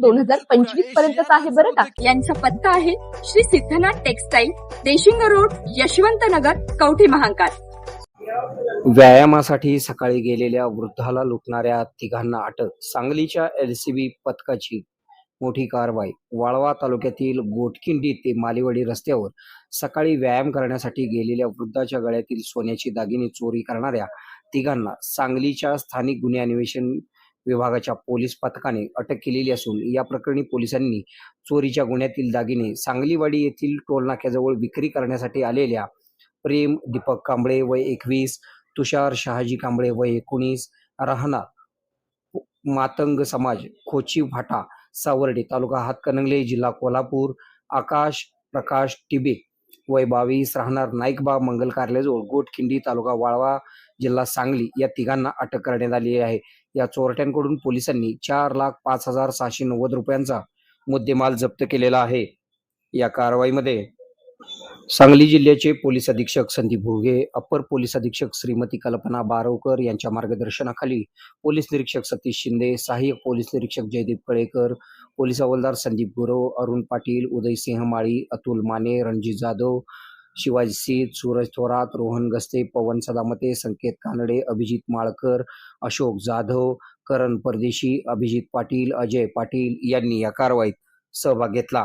दोन हजार पंचवीस पर्यंतच आहे बरं का? यांचा पत्ता आहे श्री सिद्धनाथ टेक्सटाईल देशिंग रोड यशवंत नगर कवठे महांकाळ. व्यायामासाठी सकाळी गेलेल्या वृद्धाला लुटणाऱ्या तिघांना अटक सांगलीच्या एलसीबी पथकाची मोठी कारवाई. वाळवा तालुक्यातील गोटकिंडी ते मालीवाडी रस्त्यावर सकाळी व्यायाम करण्यासाठी गेलेल्या वृद्धाच्या गळ्यातील सोन्याची दागिने चोरी करणाऱ्या तिघांना सांगलीच्या स्थानिक गुन्हे अन्वेषण विभागाच्या पोलीस पथकाने अटक केलेली असून या प्रकरणी पोलिसांनी चोरीच्या गुन्ह्यातील दागिने सांगलीवाडी येथील टोलनाक्याजवळ विक्री करण्यासाठी आलेल्या प्रेम दीपक कांबळे वय एकवीस तुषार शहाजी कांबळे वय एकोणीस राहणार मातंग समाज खोची भाटा सावर्डे तालुका हातकणंगले जिल्हा कोल्हापूर आकाश प्रकाश टिबे वय बावीस राहणार नाईकबा मंगल कार्यालयाजवळ गोटखिंडी तालुका वाळवा जिल्हा सांगली या तिघांना अटक करण्यात आली आहे. या चोरट्यांकडून पोलिसांनी चार लाख पाच हजार सहाशे नव्वद रुपयांचा मुद्देमाल जप्त केलेला आहे. या कारवाईमध्ये सांगली जिल्ह्याचे पोलीस अधीक्षक संदीप भोगे अप्पर पोलीस अधीक्षक श्रीमती कल्पना बारवकर यांच्या मार्गदर्शनाखाली पोलीस निरीक्षक सतीश शिंदे सहाय्यक पोलीस निरीक्षक जयदीप कळेकर पोलीस हवालदार संदीप गुरव अरुण पाटील उदयसिंह माळी अतुल माने रणजित जाधव शिवाजी सीत सूरज थोरात रोहन गस्ते पवन सदामते संकेत कानडे अभिजित माळकर अशोक जाधव करण परदेशी अभिजित पाटील अजय पाटील यांनी या कारवाईत सहभाग घेतला.